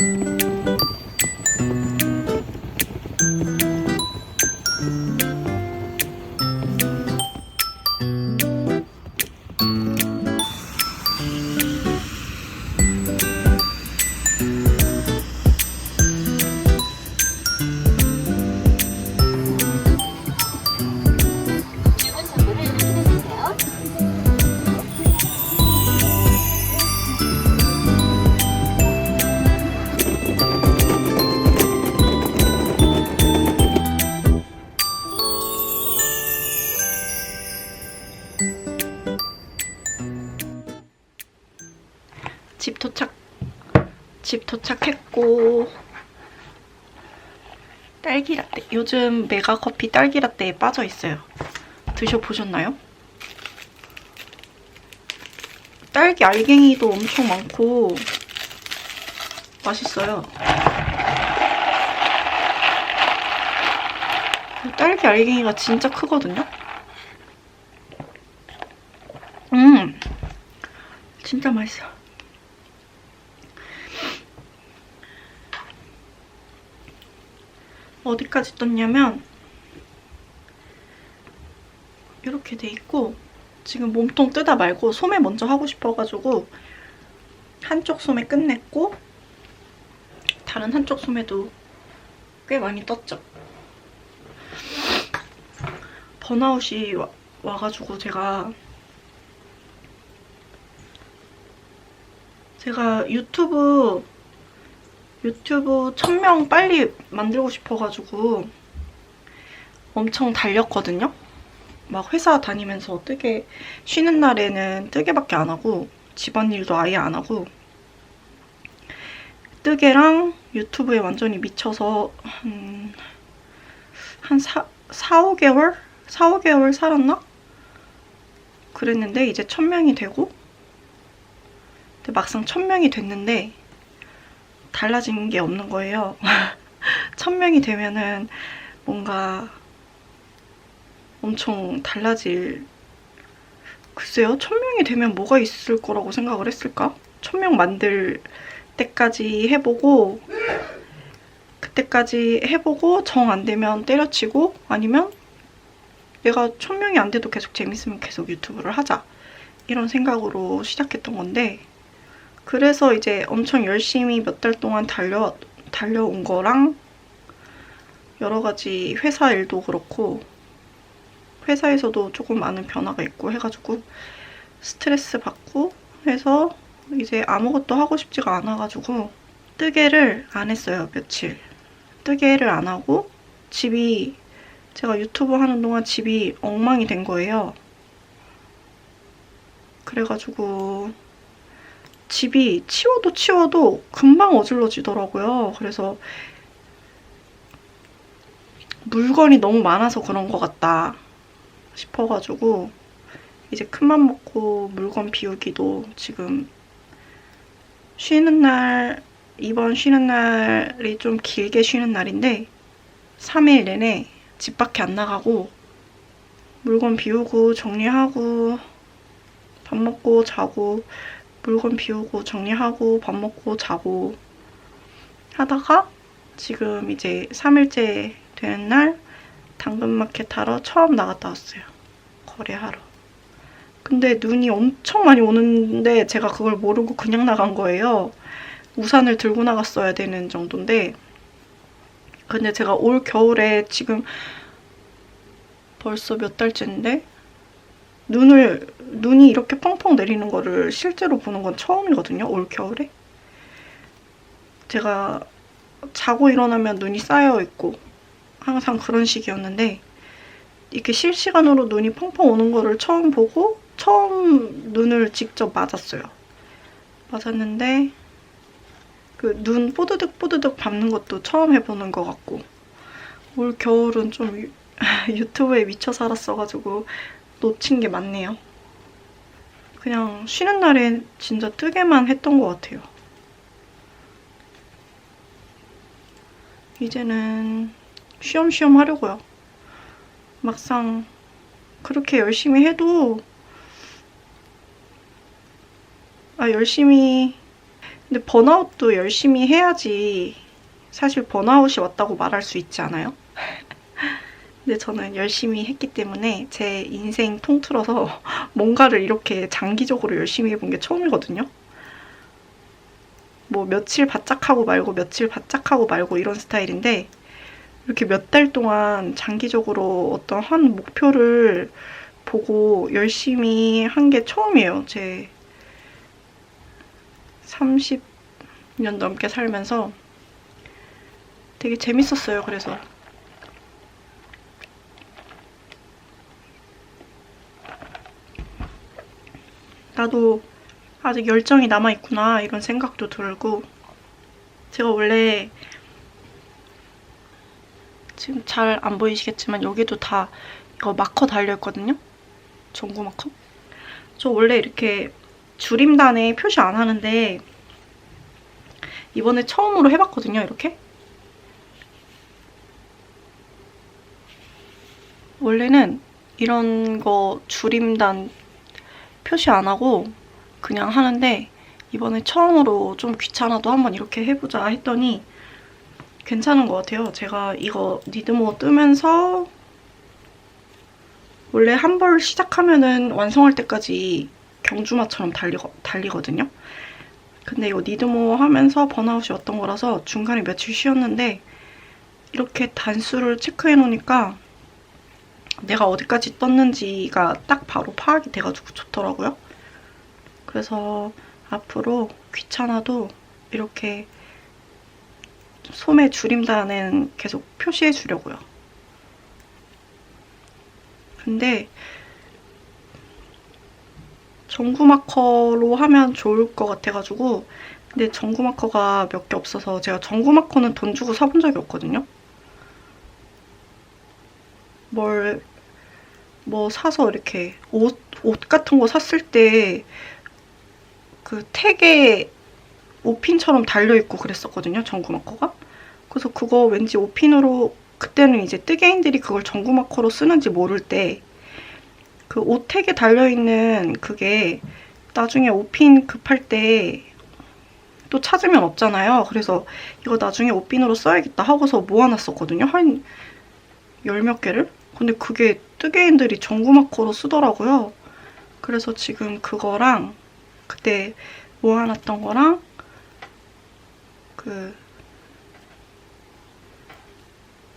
주문 요즘 메가 커피 딸기 라떼에 빠져 있어요. 드셔 보셨나요? 딸기 알갱이도 엄청 많고 맛있어요. 딸기 알갱이가 진짜 크거든요. 음, 진짜 맛있어. 어디까지 떴냐면 이렇게 돼 있고 지금 몸통 뜨다 말고 소매 먼저 하고 싶어가지고 한쪽 소매 끝냈고 다른 한쪽 소매도 꽤 많이 떴죠. 번아웃이 와, 와가지고 제가 제가 유튜브 유튜브 1000명 빨리 만들고 싶어가지고 엄청 달렸거든요. 막 회사 다니면서 뜨개 쉬는 날에는 뜨개밖에 안 하고 집안일도 아예 안 하고 뜨개랑 유튜브에 완전히 미쳐서 한, 한 4, 4, 5개월? 4, 5개월 살았나? 그랬는데 이제 1000명이 되고 근데 막상 1000명이 됐는데 달라진 게 없는 거예요. 천 명이 되면은 뭔가 엄청 달라질 글쎄요, 천 명이 되면 뭐가 있을 거라고 생각을 했을까? 천명 만들 때까지 해보고 그때까지 해보고 정 안 되면 때려치고 아니면 내가 천 명이 안 돼도 계속 재밌으면 계속 유튜브를 하자 이런 생각으로 시작했던 건데 그래서 이제 엄청 열심히 몇 달 동안 달려, 달려온 거랑 여러 가지 회사 일도 그렇고 회사에서도 조금 많은 변화가 있고 해가지고 스트레스 받고 해서 이제 아무것도 하고 싶지가 않아가지고 뜨개를 안 했어요, 며칠. 뜨개를 안 하고 집이 제가 유튜브 하는 동안 집이 엉망이 된 거예요. 그래가지고 집이 치워도 치워도 금방 어질러지더라고요. 그래서 물건이 너무 많아서 그런 것 같다 싶어가지고 이제 큰맘 먹고 물건 비우기도 지금 쉬는 날 이번 쉬는 날이 좀 길게 쉬는 날인데 3일 내내 집 밖에 안 나가고 물건 비우고 정리하고 밥 먹고 자고 물건 비우고 정리하고 밥 먹고 자고 하다가 지금 이제 3일째 되는 날 당근마켓 하러 처음 나갔다 왔어요. 거래하러. 근데 눈이 엄청 많이 오는데 제가 그걸 모르고 그냥 나간 거예요. 우산을 들고 나갔어야 되는 정도인데 근데 제가 올 겨울에 지금 벌써 몇 달째인데 눈을 눈이 이렇게 펑펑 내리는 거를 실제로 보는 건 처음이거든요. 올 겨울에. 제가 자고 일어나면 눈이 쌓여 있고 항상 그런 식이었는데 이렇게 실시간으로 눈이 펑펑 오는 거를 처음 보고 처음 눈을 직접 맞았어요. 맞았는데 그 눈 뽀드득 뽀드득 밟는 것도 처음 해보는 것 같고 올 겨울은 좀 유- 유튜브에 미쳐 살았어가지고 놓친 게 많네요. 그냥 쉬는 날엔 진짜 뜨개만 했던 것 같아요. 이제는 쉬엄쉬엄 하려고요. 막상 그렇게 열심히 해도 아 열심히 근데 번아웃도 열심히 해야지 사실 번아웃이 왔다고 말할 수 있지 않아요? 근데 저는 열심히 했기 때문에 제 인생 통틀어서 뭔가를 이렇게 장기적으로 열심히 해본 게 처음이거든요. 뭐 며칠 바짝하고 말고 며칠 바짝하고 말고 이런 스타일인데 이렇게 몇 달 동안 장기적으로 어떤 한 목표를 보고 열심히 한 게 처음이에요. 제 30년 넘게 살면서 되게 재밌었어요. 그래서 나도 아직 열정이 남아있구나 이런 생각도 들고. 제가 원래 지금 잘 안 보이시겠지만 여기도 다 이거 마커 달려있거든요? 전구 마커? 저 원래 이렇게 줄임단에 표시 안 하는데 이번에 처음으로 해봤거든요 이렇게? 원래는 이런 거 줄임단 표시 안 하고 그냥 하는데 이번에 처음으로 좀 귀찮아도 한번 이렇게 해보자 했더니 괜찮은 것 같아요. 제가 이거 니드모 뜨면서 원래 한 벌 시작하면은 완성할 때까지 경주마처럼 달리, 달리거든요. 근데 이거 니드모 하면서 번아웃이 왔던 거라서 중간에 며칠 쉬었는데 이렇게 단수를 체크해 놓으니까 내가 어디까지 떴는지가 딱 바로 파악이 돼가지고 좋더라고요. 그래서 앞으로 귀찮아도 이렇게 소매 줄임단은 계속 표시해 주려고요. 근데 전구 마커로 하면 좋을 것 같아가지고 근데 전구 마커가 몇 개 없어서 제가 전구 마커는 돈 주고 사본 적이 없거든요. 뭘, 뭐 사서 이렇게 옷, 옷 같은 거 샀을 때 그 택에 오핀처럼 달려있고 그랬었거든요, 전구 마커가. 그래서 그거 왠지 오핀으로, 그때는 이제 뜨개인들이 그걸 전구 마커로 쓰는지 모를 때, 그 옷 택에 달려있는 그게 나중에 오핀 급할 때 또 찾으면 없잖아요. 그래서 이거 나중에 오핀으로 써야겠다 하고서 모아놨었거든요. 한 열 몇 개를? 근데 그게 뜨개인들이 전구 마커로 쓰더라고요. 그래서 지금 그거랑 그때 모아놨던 거랑 그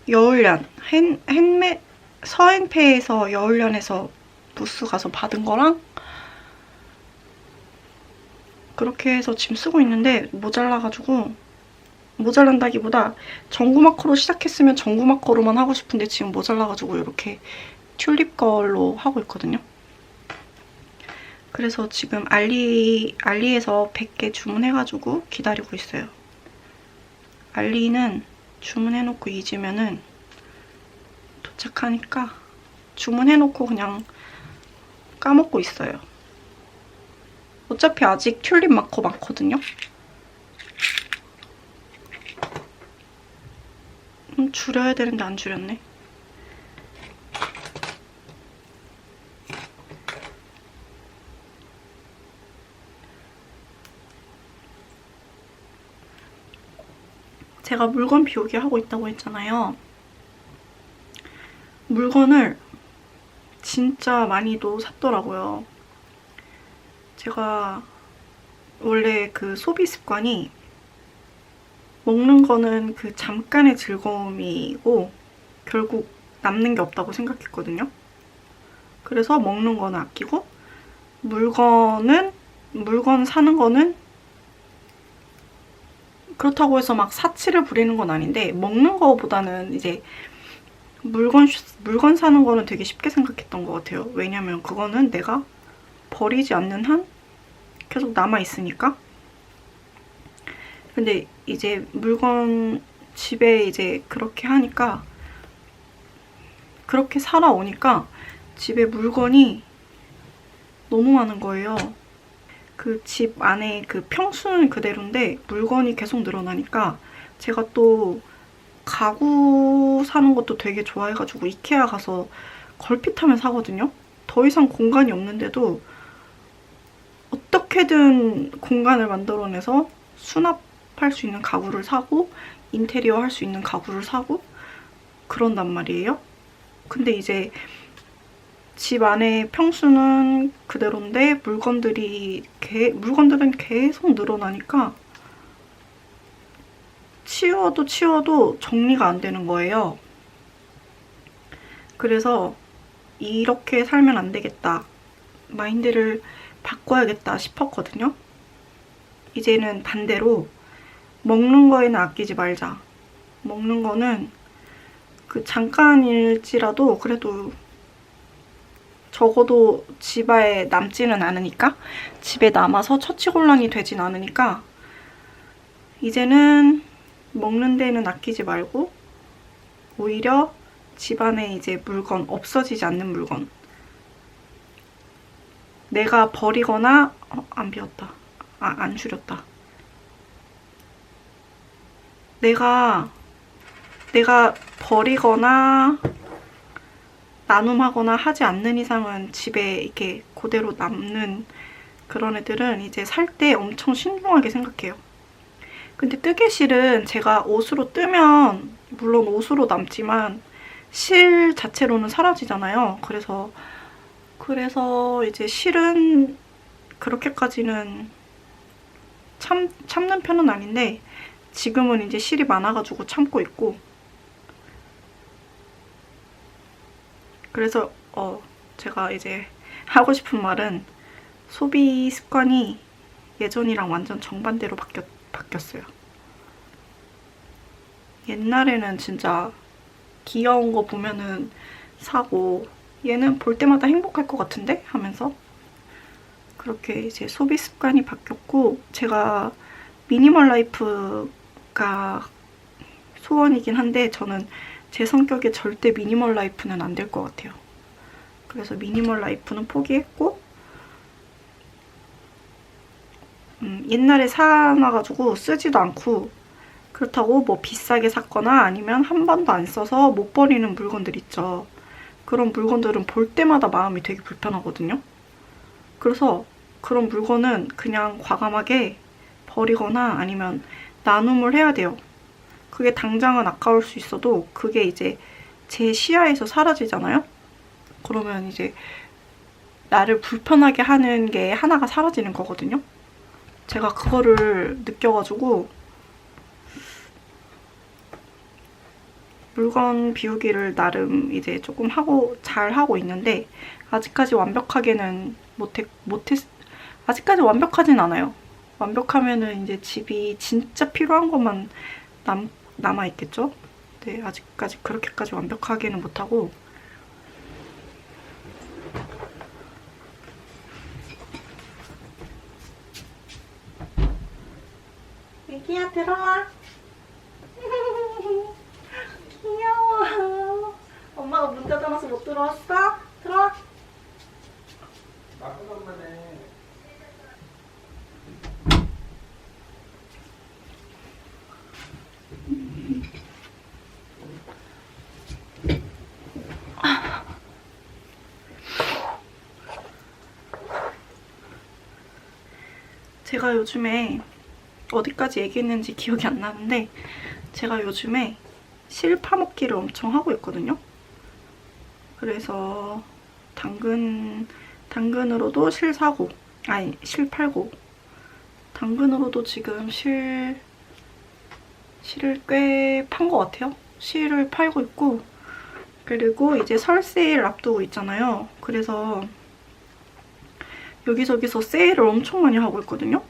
여울련 헨, 헨메 서엔페에서 여울련에서 부스 가서 받은 거랑 그렇게 해서 지금 쓰고 있는데 모자라가지고 모자란다기보다 전구 마커로 시작했으면 전구 마커로만 하고 싶은데 지금 모자라가지고 이렇게 튤립 걸로 하고 있거든요. 그래서 지금 알리, 알리에서 100개 주문해가지고 기다리고 있어요. 알리는 주문해놓고 잊으면은 도착하니까 주문해놓고 그냥 까먹고 있어요. 어차피 아직 튤립 마커 많거든요. 음, 줄여야 되는데 안 줄였네. 제가 물건 비우기 하고 있다고 했잖아요. 물건을 진짜 많이도 샀더라고요. 제가 원래 그 소비 습관이 먹는 거는 그 잠깐의 즐거움이고 결국 남는 게 없다고 생각했거든요. 그래서 먹는 거는 아끼고 물건은 물건 사는 거는 그렇다고 해서 막 사치를 부리는 건 아닌데 먹는 거보다는 이제 물건 물건 사는 거는 되게 쉽게 생각했던 것 같아요. 왜냐면 그거는 내가 버리지 않는 한 계속 남아 있으니까. 근데 이제 물건 집에 이제 그렇게 하니까 그렇게 살아오니까 집에 물건이 너무 많은 거예요. 그 집 안에 그 평수는 그대로인데 물건이 계속 늘어나니까 제가 또 가구 사는 것도 되게 좋아해가지고 이케아 가서 걸핏하면 사거든요. 더 이상 공간이 없는데도 어떻게든 공간을 만들어내서 수납할 수 있는 가구를 사고 인테리어 할 수 있는 가구를 사고 그런단 말이에요. 근데 이제 집 안에 평수는 그대로인데 물건들이 개, 물건들은 계속 늘어나니까 치워도 치워도 정리가 안 되는 거예요. 그래서 이렇게 살면 안 되겠다. 마인드를 바꿔야겠다 싶었거든요. 이제는 반대로 먹는 거에는 아끼지 말자. 먹는 거는 그 잠깐일지라도 그래도 적어도 집에 남지는 않으니까 집에 남아서 처치곤란이 되진 않으니까 이제는 먹는 데는 아끼지 말고 오히려 집안에 이제 물건 없어지지 않는 물건. 내가 버리거나 어, 안 비웠다. 아, 안 줄였다. 내가 내가 버리거나 나눔하거나 하지 않는 이상은 집에 이렇게 그대로 남는 그런 애들은 이제 살 때 엄청 신중하게 생각해요. 근데 뜨개 실은 제가 옷으로 뜨면 물론 옷으로 남지만 실 자체로는 사라지잖아요. 그래서 그래서 이제 실은 그렇게까지는 참 참는 편은 아닌데 지금은 이제 실이 많아가지고 참고 있고 그래서 어 제가 이제 하고 싶은 말은 소비 습관이 예전이랑 완전 정반대로 바뀌었, 바뀌었어요. 옛날에는 진짜 귀여운 거 보면은 사고 얘는 볼 때마다 행복할 것 같은데 하면서 그렇게 이제 소비 습관이 바뀌었고 제가 미니멀 라이프가 소원이긴 한데 저는 제 성격에 절대 미니멀 라이프는 안 될 것 같아요. 그래서 미니멀 라이프는 포기했고 음, 옛날에 사놔가지고 쓰지도 않고 그렇다고 뭐 비싸게 샀거나 아니면 한 번도 안 써서 못 버리는 물건들 있죠. 그런 물건들은 볼 때마다 마음이 되게 불편하거든요. 그래서 그런 물건은 그냥 과감하게 버리거나 아니면 나눔을 해야 돼요. 그게 당장은 아까울 수 있어도 그게 이제 제 시야에서 사라지잖아요? 그러면 이제 나를 불편하게 하는 게 하나가 사라지는 거거든요? 제가 그거를 느껴가지고 물건 비우기를 나름 이제 조금 하고 잘 하고 있는데 아직까지 완벽하게는 못했 못했 아직까지 완벽하진 않아요. 완벽하면은 이제 집이 진짜 필요한 것만 남 남아 있겠죠? 네, 아직까지 그렇게까지 완벽하게는 못하고. 애기야 들어와. 귀여워. 엄마가 문 닫아놔서 못 들어왔어? 들어와 제가 요즘에 어디까지 얘기했는지 기억이 안 나는데 제가 요즘에 실 파먹기를 엄청 하고 있거든요. 그래서 당근 당근으로도 실 사고 아니 실 팔고 당근으로도 지금 실 실을 꽤 판 것 같아요. 실을 팔고 있고 그리고 이제 설 세일 앞두고 있잖아요. 그래서 여기저기서 세일을 엄청 많이 하고 있거든요.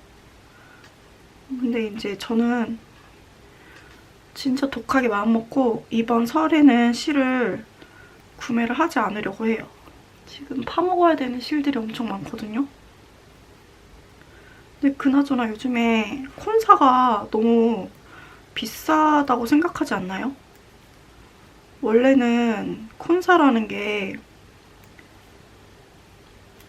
근데 이제 저는 진짜 독하게 마음먹고 이번 설에는 실을 구매를 하지 않으려고 해요. 지금 파먹어야 되는 실들이 엄청 많거든요. 근데 그나저나 요즘에 콘사가 너무 비싸다고 생각하지 않나요? 원래는 콘사라는 게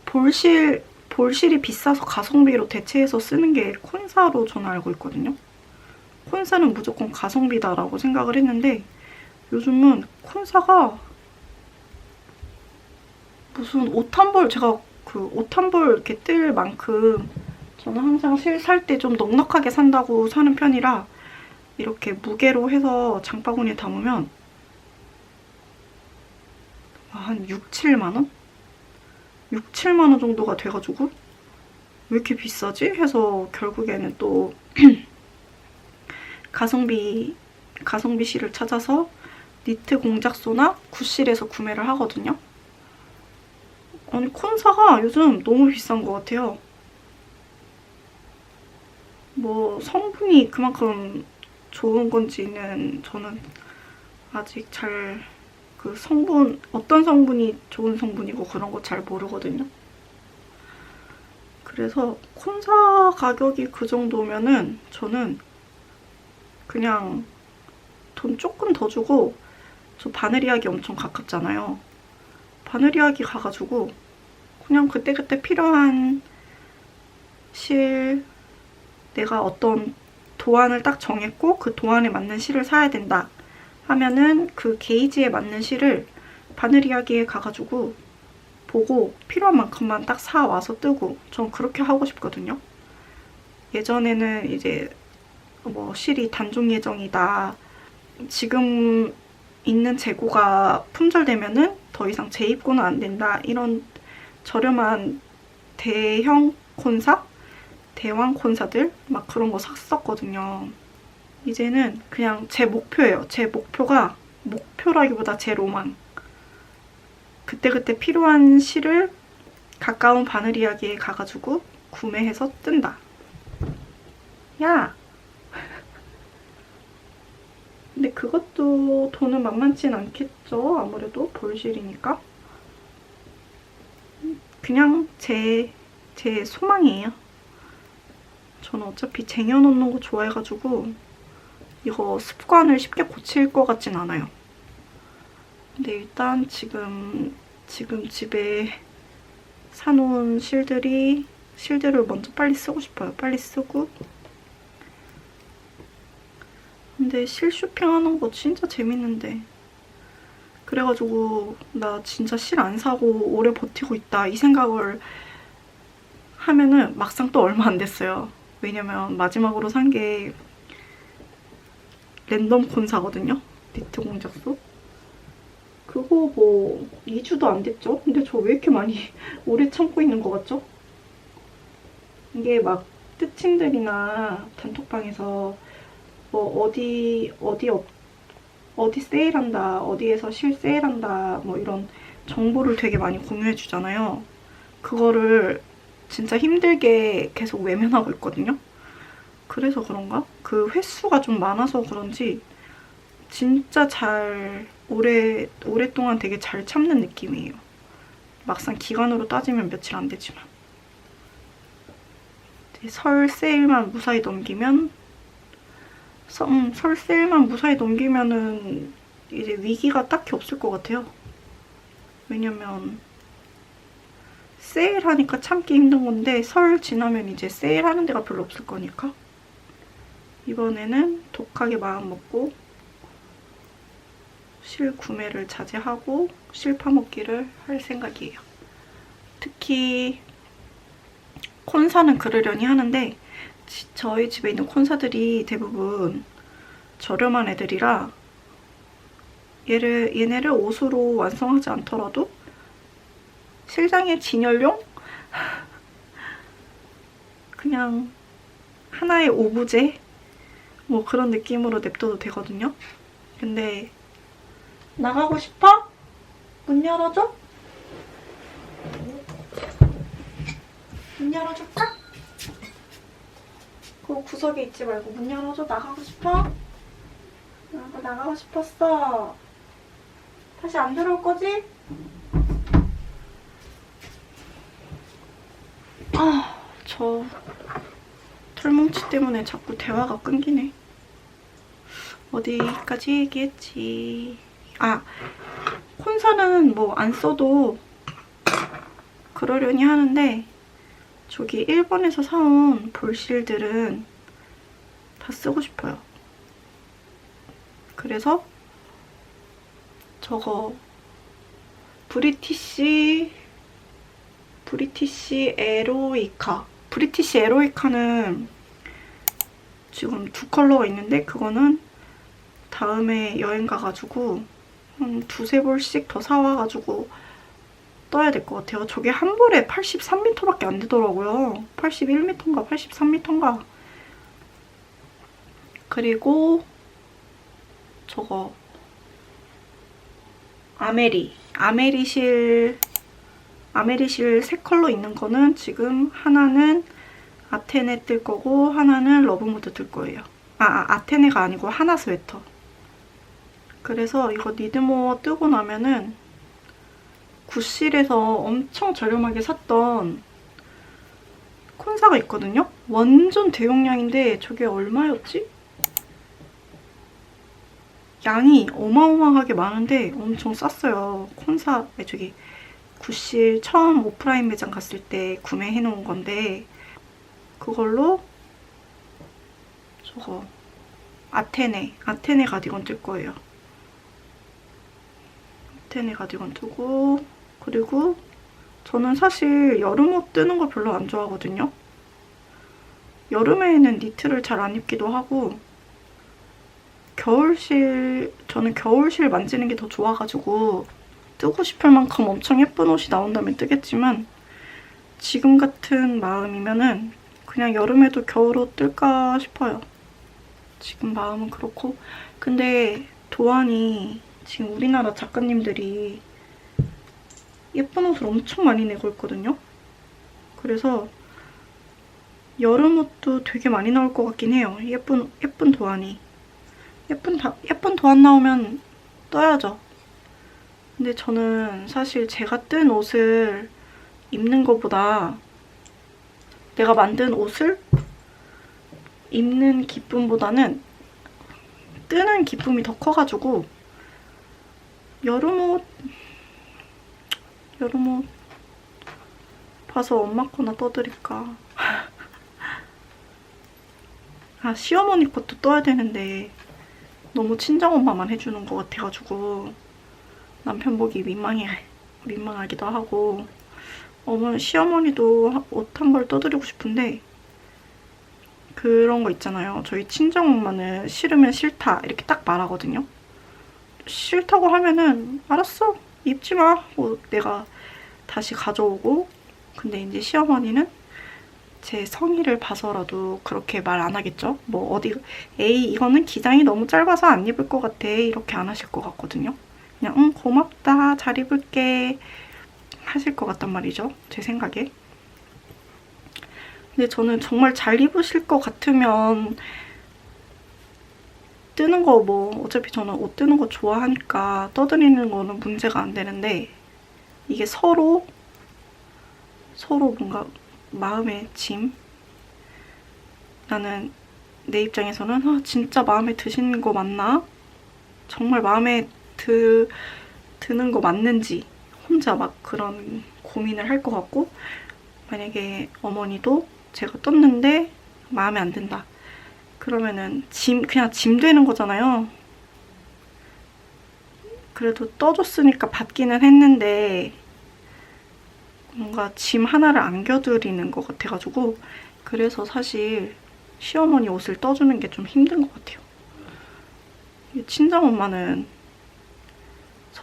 볼실 볼실이 비싸서 가성비로 대체해서 쓰는 게 콘사로 저는 알고 있거든요. 콘사는 무조건 가성비다라고 생각을 했는데 요즘은 콘사가 무슨 옷 한 벌 제가 그 옷 한 벌 이렇게 뜰 만큼 저는 항상 실 살 때 좀 넉넉하게 산다고 사는 편이라 이렇게 무게로 해서 장바구니에 담으면 한 6, 7만 원? 6, 7만 원 정도가 돼가지고 왜 이렇게 비싸지? 해서 결국에는 또 가성비 가성비 실을 찾아서 니트 공작소나 구실에서 구매를 하거든요. 아니 콘사가 요즘 너무 비싼 것 같아요. 뭐 성분이 그만큼 좋은 건지는 저는 아직 잘 그 성분 어떤 성분이 좋은 성분이고 그런 거 잘 모르거든요. 그래서 콘사 가격이 그 정도면은 저는 그냥 돈 조금 더 주고 저 바느리하기 엄청 가깝잖아요. 바느리하기 가가지고 그냥 그때그때 필요한 실 내가 어떤 도안을 딱 정했고 그 도안에 맞는 실을 사야 된다 하면은 그 게이지에 맞는 실을 바느리하기에 가가지고 보고 필요한 만큼만 딱 사와서 뜨고 전 그렇게 하고 싶거든요. 예전에는 이제 뭐 실이 단종 예정이다. 지금 있는 재고가 품절되면은 더 이상 재입고는 안 된다. 이런 저렴한 대형 콘사? 대왕 콘사들? 막 그런 거 샀었거든요. 이제는 그냥 제 목표예요. 제 목표가 목표라기보다 제 로망. 그때그때 필요한 실을 가까운 바늘 이야기에 가가지고 구매해서 뜬다. 야! 근데 그것도 돈은 만만치 않겠죠. 아무래도 볼실이니까. 그냥 제, 제 소망이에요. 저는 어차피 쟁여놓는 거 좋아해가지고 이거 습관을 쉽게 고칠 것 같진 않아요. 근데 일단 지금 지금 집에 사놓은 실들이 실들을 먼저 빨리 쓰고 싶어요. 빨리 쓰고 근데 실 쇼핑하는 거 진짜 재밌는데 그래가지고 나 진짜 실 안 사고 오래 버티고 있다 이 생각을 하면은 막상 또 얼마 안 됐어요. 왜냐면 마지막으로 산 게 랜덤 콘사거든요. 니트 공작소. 그거 뭐 2주도 안 됐죠? 근데 저 왜 이렇게 많이 오래 참고 있는 것 같죠? 이게 막 뜻친들이나 단톡방에서 뭐 어디 어디 업- 어디 세일한다 어디에서 실 세일한다 뭐 이런 정보를 되게 많이 공유해 주잖아요. 그거를 진짜 힘들게 계속 외면하고 있거든요. 그래서 그런가? 그 횟수가 좀 많아서 그런지 진짜 잘 오래 오랫동안 되게 잘 참는 느낌이에요. 막상 기간으로 따지면 며칠 안 되지만 설 세일만 무사히 넘기면 서, 음, 설 세일만 무사히 넘기면은 이제 위기가 딱히 없을 것 같아요. 왜냐면 세일하니까 참기 힘든 건데 설 지나면 이제 세일하는 데가 별로 없을 거니까 이번에는 독하게 마음 먹고 실 구매를 자제하고 실 파먹기를 할 생각이에요. 특히 콘사는 그러려니 하는데 지- 저희 집에 있는 콘사들이 대부분 저렴한 애들이라 얘를 얘네를 옷으로 완성하지 않더라도 실장의 진열용 그냥 하나의 오브제 뭐 그런 느낌으로 냅둬도 되거든요. 근데 나가고 싶어? 문 열어줘? 문 열어줄까? 그 구석에 있지 말고 문 열어줘. 나가고 싶어? 나가, 나가고 싶었어. 다시 안 들어올 거지? 아, 저 털뭉치 때문에 자꾸 대화가 끊기네. 어디까지 얘기했지? 아, 콘사는 뭐 안 써도 그러려니 하는데 저기 일본에서 사온 볼실들은 다 쓰고 싶어요. 그래서 저거 브리티시 브리티시 에로이카 브리티시 에로이카는 지금 두 컬러가 있는데 그거는 다음에 여행 가가지고 한 두세 볼씩 더 사와가지고 떠야 될 것 같아요. 저게 한 볼에 83m밖에 안 되더라고요. 81m인가 83m인가. 그리고 저거 아메리 아메리실 아메리실 세 컬러 있는 거는 지금 하나는 아테네 뜰 거고 하나는 러브무드 뜰 거예요. 아, 아 아테네가 아니고 하나 스웨터. 그래서 이거 니드모어 뜨고 나면은 구실에서 엄청 저렴하게 샀던 콘사가 있거든요? 완전 대용량인데 저게 얼마였지? 양이 어마어마하게 많은데 엄청 쌌어요. 콘사, 저기 구실 처음 오프라인 매장 갔을 때 구매해 놓은 건데 그걸로 저거 아테네, 아테네 가디건 뜰 거예요. 아테네 가디건 뜨고 그리고 저는 사실 여름옷 뜨는 걸 별로 안 좋아하거든요. 여름에는 니트를 잘 안 입기도 하고 겨울실 저는 겨울실 만지는 게 더 좋아가지고 뜨고 싶을 만큼 엄청 예쁜 옷이 나온다면 뜨겠지만 지금 같은 마음이면은 그냥 여름에도 겨울옷 뜰까 싶어요. 지금 마음은 그렇고 근데 도안이 지금 우리나라 작가님들이 예쁜 옷을 엄청 많이 내고 있거든요. 그래서 여름 옷도 되게 많이 나올 것 같긴 해요. 예쁜 예쁜 도안이. 예쁜 다, 예쁜 도안 나오면 떠야죠. 근데 저는 사실 제가 뜬 옷을 입는 것보다 내가 만든 옷을 입는 기쁨보다는 뜨는 기쁨이 더 커가지고 여름옷 여름옷 봐서 엄마 거나 떠드릴까? 아 시어머니 것도 떠야 되는데 너무 친정엄마만 해주는 것 같아가지고 남편 보기 민망해 민망하기도 하고 어머니 시어머니도 옷한 벌 떠드리고 싶은데 그런 거 있잖아요. 저희 친정 엄마는 싫으면 싫다 이렇게 딱 말하거든요. 싫다고 하면은 알았어 입지 마. 뭐 내가 다시 가져오고 근데 이제 시어머니는 제 성의를 봐서라도 그렇게 말 안 하겠죠. 뭐 어디 에이 이거는 기장이 너무 짧아서 안 입을 것 같아 이렇게 안 하실 것 같거든요. 그냥 응 고맙다 잘 입을게 하실 것 같단 말이죠. 제 생각에. 근데 저는 정말 잘 입으실 것 같으면 뜨는 거 뭐 어차피 저는 옷 뜨는 거 좋아하니까 떠드리는 거는 문제가 안 되는데 이게 서로 서로 뭔가 마음의 짐 나는 내 입장에서는 아, 진짜 마음에 드시는 거 맞나? 정말 마음에 드, 드는 거 맞는지 혼자 막 그런 고민을 할 것 같고 만약에 어머니도 제가 떴는데 마음에 안 든다. 그러면은 짐 그냥 짐 되는 거잖아요. 그래도 떠줬으니까 받기는 했는데 뭔가 짐 하나를 안겨드리는 것 같아가지고 그래서 사실 시어머니 옷을 떠주는 게 좀 힘든 것 같아요. 친정 엄마는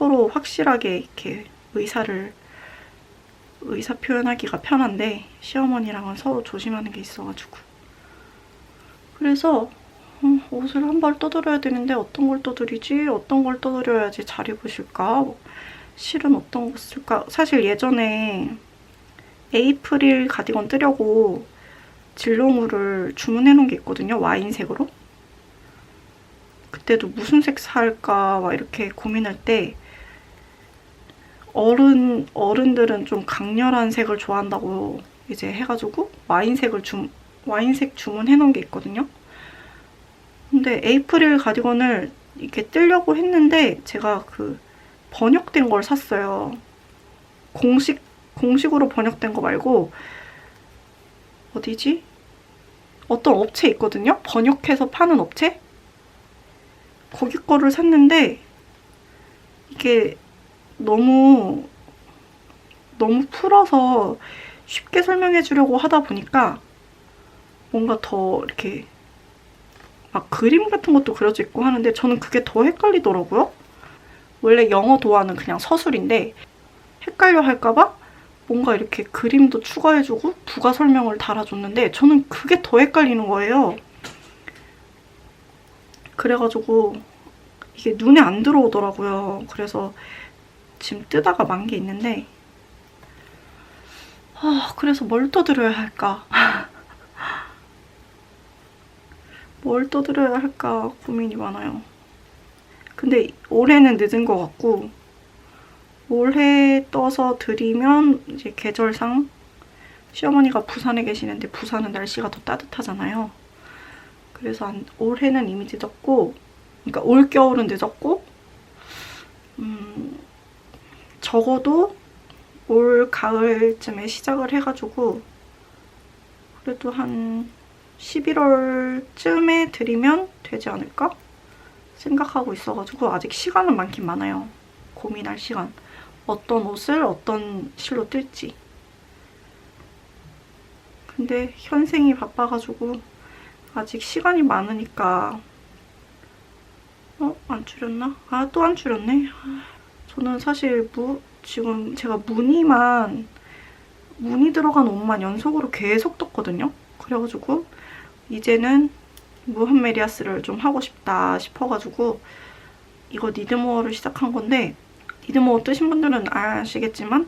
서로 확실하게 이렇게 의사를 의사 표현하기가 편한데 시어머니랑은 서로 조심하는 게 있어가지고 그래서 음, 옷을 한 벌 떠드려야 되는데 어떤 걸 떠드리지? 어떤 걸 떠드려야지 잘 입으실까? 실은 어떤 거 쓸까? 사실 예전에 에이프릴 가디건 뜨려고 질롱우를 주문해 놓은 게 있거든요. 와인색으로. 그때도 무슨 색 살까 막 이렇게 고민할 때 어른 어른들은 좀 강렬한 색을 좋아한다고 이제 해가지고 와인색을 주 와인색 주문해 놓은 게 있거든요. 근데 에이프릴 가디건을 이렇게 뜨려고 했는데 제가 그 번역된 걸 샀어요. 공식 공식으로 번역된 거 말고 어디지? 어떤 업체 있거든요. 번역해서 파는 업체. 거기 거를 샀는데 이게 너무 너무 풀어서 쉽게 설명해 주려고 하다 보니까 뭔가 더 이렇게 막 그림 같은 것도 그려져 있고 하는데 저는 그게 더 헷갈리더라고요. 원래 영어 도안은 그냥 서술인데 헷갈려 할까봐 뭔가 이렇게 그림도 추가해주고 부가 설명을 달아줬는데 저는 그게 더 헷갈리는 거예요. 그래가지고 이게 눈에 안 들어오더라고요. 그래서 지금 뜨다가 만 게 있는데 아, 그래서 뭘 떠들어야 할까? 뭘 떠들어야 할까 고민이 많아요. 근데 올해는 늦은 것 같고 올해 떠서 드리면 이제 계절상 시어머니가 부산에 계시는데 부산은 날씨가 더 따뜻하잖아요. 그래서 한- 올해는 이미 늦었고, 그러니까 올 겨울은 늦었고, 음, 적어도 올 가을쯤에 시작을 해가지고 그래도 한 11월쯤에 드리면 되지 않을까 생각하고 있어가지고 아직 시간은 많긴 많아요. 고민할 시간. 어떤 옷을 어떤 실로 뜰지. 근데 현생이 바빠가지고 아직 시간이 많으니까 어? 안 줄였나? 아 또 안 줄였네. 아, 저는 사실 무 지금 제가 무늬만 무늬 들어간 옷만 연속으로 계속 떴거든요. 그래가지고 이제는 무한메리아스를 좀 하고 싶다 싶어가지고 이거 니드모어를 시작한 건데 니드모어 뜨신 분들은 아시겠지만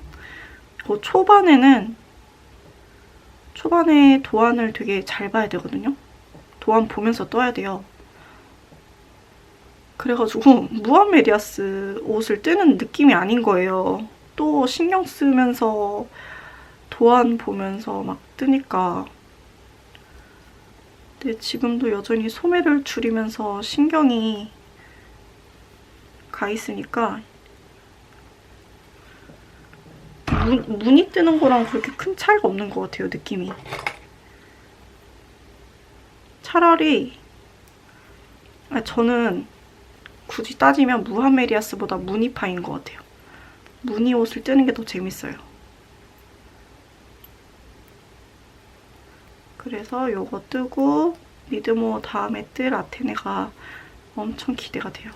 그 초반에는 초반에 도안을 되게 잘 봐야 되거든요. 도안 보면서 떠야 돼요. 그래가지고 무한메리아스 옷을 뜨는 느낌이 아닌 거예요. 또 신경 쓰면서 도안 보면서 막 뜨니까 근데 지금도 여전히 소매를 줄이면서 신경이 가 있으니까 문, 무늬 뜨는 거랑 그렇게 큰 차이가 없는 것 같아요, 느낌이. 차라리 아, 저는 굳이 따지면 무한메리아스보다 무늬파인 것 같아요. 무늬 옷을 뜨는 게 더 재밌어요. 그래서 요거 뜨고 리드모 다음에 뜰 아테네가 엄청 기대가 돼요.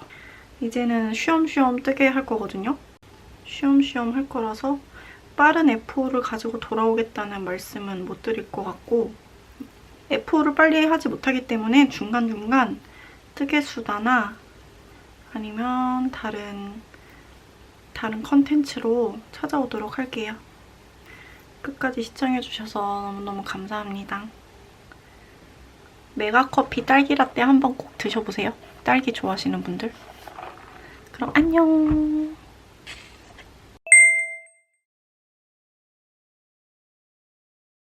이제는 쉬엄쉬엄 뜨게 할 거거든요. 쉬엄쉬엄 할 거라서 빠른 F4를 가지고 돌아오겠다는 말씀은 못 드릴 것 같고 F4를 빨리 하지 못하기 때문에 중간중간 뜨개 수다나 아니면 다른 다른 컨텐츠로 찾아오도록 할게요. 끝까지 시청해주셔서 너무너무 감사합니다. 메가커피 딸기라떼 한번 꼭 드셔보세요. 딸기 좋아하시는 분들. 그럼 안녕.